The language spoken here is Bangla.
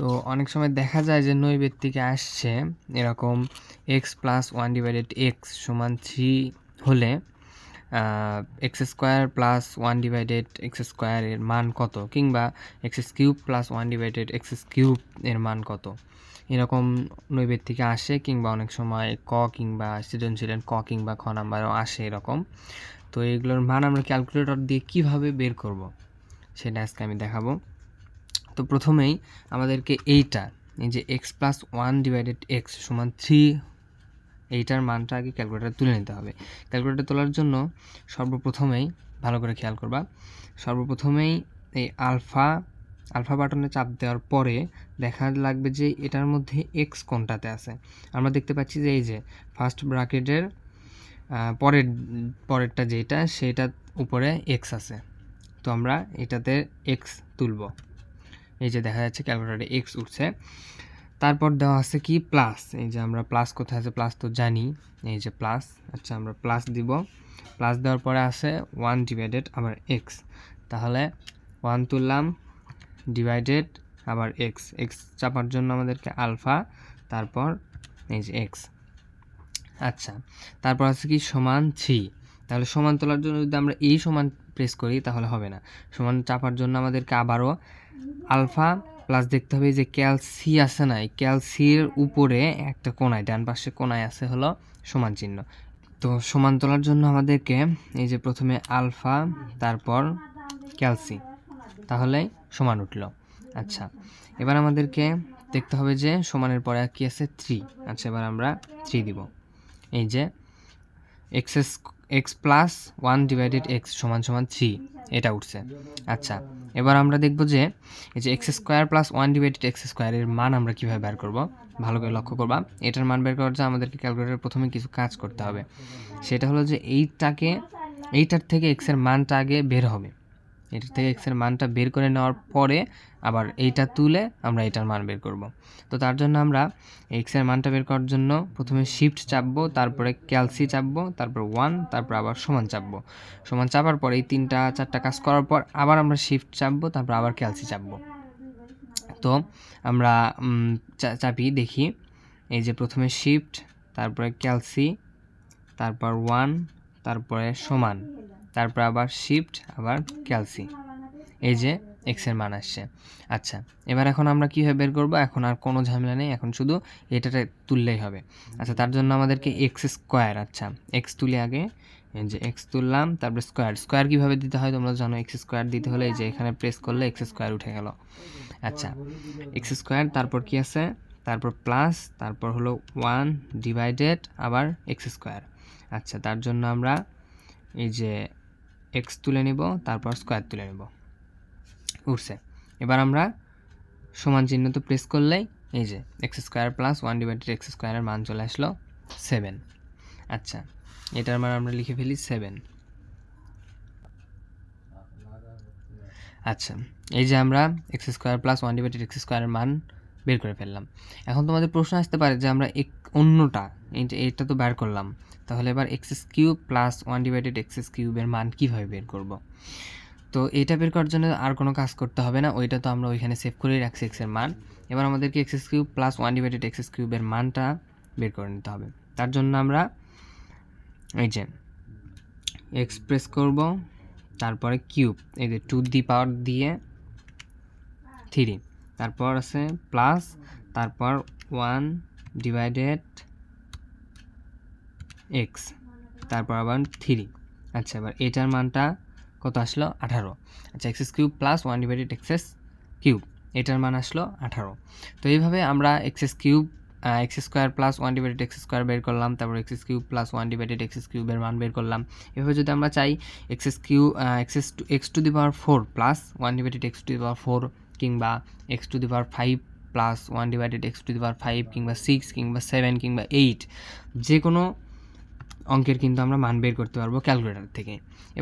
তো অনেক সময় দেখা যায় যে নৈবেত্তিকে আসছে এরকম x plus one divided x সমান থ্রি হলে x square plus one divided x স্কোয়ারের মান কত? কিংবা x cube plus one divided x cube এর মান কত? এরকম নৈবেদ থেকে আসে, কিংবা অনেক সময় ক কিংবা সৃজনশীলের ক কিংবা খ নাম্বারও আসে এরকম। তো এগুলোর মান আমরা ক্যালকুলেটর দিয়ে কীভাবে বের করব? সেটা আজকে আমি দেখাবো। তো প্রথমেই আমাদেরকে এইটা, এই যে x plus one divided x সমান থ্রি এইটার মানটা আগে ক্যালকুলেটার তুলে নিতে হবে। ক্যালকুলেটার তোলার জন্য সর্বপ্রথমেই ভালো করে খেয়াল করবা, সর্বপ্রথমেই এই আলফা আলফা বাটনে চাপ দেওয়ার পরে দেখা লাগবে যে এটার মধ্যে এক্স কোনটাতে আছে। আমরা দেখতে পাচ্ছি যে এই যে ফার্স্ট ব্রাকেটের পরের, পরেরটা যেটা সেটা উপরে এক্স আছে। তো আমরা এটাতে এক্স তুলব। এই যে দেখা যাচ্ছে ক্যালকুলেটারে এক্স উঠছে। তারপর দেওয়া আছে কি? প্লাস এই যে আমরা প্লাস কোথায় আছে? প্লাস তো জানি। এই যে প্লাস আচ্ছা আমরা প্লাস দিব। প্লাস দেওয়ার পরে আছে ওয়ান ডিভাইডেড আবার এক্স তাহলে ওয়ান তুললাম ডিভাইডেড আবার এক্স এক্স চাপার জন্য আমাদেরকে আলফা তারপর এই যে এক্স আচ্ছা তারপর আছে কি? সমান থ্রি তাহলে সমান তোলার জন্য যদি আমরা এই সমান প্রেস করি, তাহলে হবে না। সমান চাপার জন্য আমাদেরকে আবারও আলফা প্লাস দেখতে হবে যে ক্যালসি আছে না, এই ক্যালসির উপরে একটা কোনায়, ডান পাশে কোনায় আছে হলো সমান চিহ্ন। তো সমান তোলার জন্য আমাদেরকে এই যে প্রথমে আলফা, তারপর ক্যালসি তাহলে সমান উঠল। আচ্ছা এবার আমাদেরকে দেখতে হবে যে সমানের পরে কি আছে থ্রি আচ্ছা এবার আমরা থ্রি দিব। এই যে x x plus one divided x সমান সমান থ্রি এটা উঠছে। আচ্ছা এবার আমরা দেখব যে এই যে x square plus one divided x স্কোয়ারের মান আমরা কীভাবে বের করব? ভালো করে লক্ষ্য করবা, এটার মান বের করার জন্য আমাদেরকে ক্যালকুলেটার প্রথমে কিছু কাজ করতে হবে। সেটা হলো যে এইটাকে, এইটার থেকে এক্সের মানটা আগে বের হবে। এটার থেকে এক্সের মানটা বের করে নেওয়ার পরে আবার এইটা তুলে আমরা এটার মান বের করব। তো তার জন্য আমরা এক্সের মানটা বের করার জন্য প্রথমে শিফট চাপবো, তারপরে ক্যালসি চাপবো, তারপর ওয়ান তারপর আবার সমান চাপবো। সমান চাপার পর এই তিনটা, চারটা কাজ করার পর আবার আমরা শিফট চাপবো, তারপর আবার ক্যালসি চাপবো। তো আমরা চাপি দেখি। এই যে প্রথমে শিফট তারপরে ক্যালসি তারপর ওয়ান তারপরে সমান। তারপর আবার শিফট আবার ক্যালসি এই যে এক্সের মান আসছে। আচ্ছা এবার এখন আমরা কীভাবে বের করব? এখন আর কোনো ঝামেলা নেই, এখন শুধু এটাটা তুললেই হবে। আচ্ছা তার জন্য আমাদেরকে এক্স স্কোয়ার আচ্ছা এক্স তুলে আগে যে এক্স তুললাম, তারপরে স্কোয়ার স্কোয়ার কীভাবে দিতে হয় তোমরা জানো এক্স স্কোয়ার দিতে হলে এই যে এখানে প্রেস করলে এক্স স্কোয়ার উঠে গেল। আচ্ছা এক্স স্কোয়ার তারপর কি আছে? তারপর প্লাস তারপর হলো ওয়ান ডিভাইডেড আবার এক্স স্কোয়ার আচ্ছা তার জন্য আমরা এই যে এক্স তুলে নিব, তারপর স্কোয়ার তুলে নেব। উঠছে। এবার আমরা সমান চিহ্ন তো প্রেস করলেই, এই যে x square plus one divided x স্কোয়ারের মান চলে আসলো সেভেন আচ্ছা এটার মান আমরা লিখে ফেলি সেভেন আচ্ছা এই যে আমরা x square plus one divided x স্কোয়ারের মান বের করে ফেললাম। এখন তোমাদের প্রশ্ন আসতে পারে যে আমরা এক, অন্যটা এটা তো বের করলাম। তাহলে এবার x's cube plus one divided x's কিউবের মান কীভাবে বের করব? তো এটা বের করার জন্য আর কোনো কাজ করতে হবে না, ওইটা তো আমরা ওইখানে সেভ করেই রাখছি এক্সের মান। এবার আমাদেরকে x's cube plus one divided x's কিউবের মানটা বের করে নিতে হবে। তার জন্য আমরা এই যে এক্সপ্রেস করব, তারপরে কিউব, এই যে টু দি পাওয়ার দিয়ে থ্রি তারপর আছে প্লাস তারপর ওয়ান ডিভাইডেড এক্স তারপর আবার থ্রি আচ্ছা এবার এটার মানটা কত আসলো? আঠারো। আচ্ছা x's cube plus one divided x's cube এটার মান আসলো আঠারো। তো এইভাবে আমরা x's cube x square plus one divided x square বের করলাম, তারপর x cube plus one divided x কিউবের মান বের করলাম। এভাবে যদি আমরা চাই x's Q x's to x to the power four plus one divided x to the power four কিংবা x to the power five plus one divided x to the power five কিংবা সিক্স কিংবা সেভেন কিংবা এইট যে কোনো অঙ্কের কিন্তু আমরা মান বের করতে পারব ক্যালকুলেটার থেকে। এবার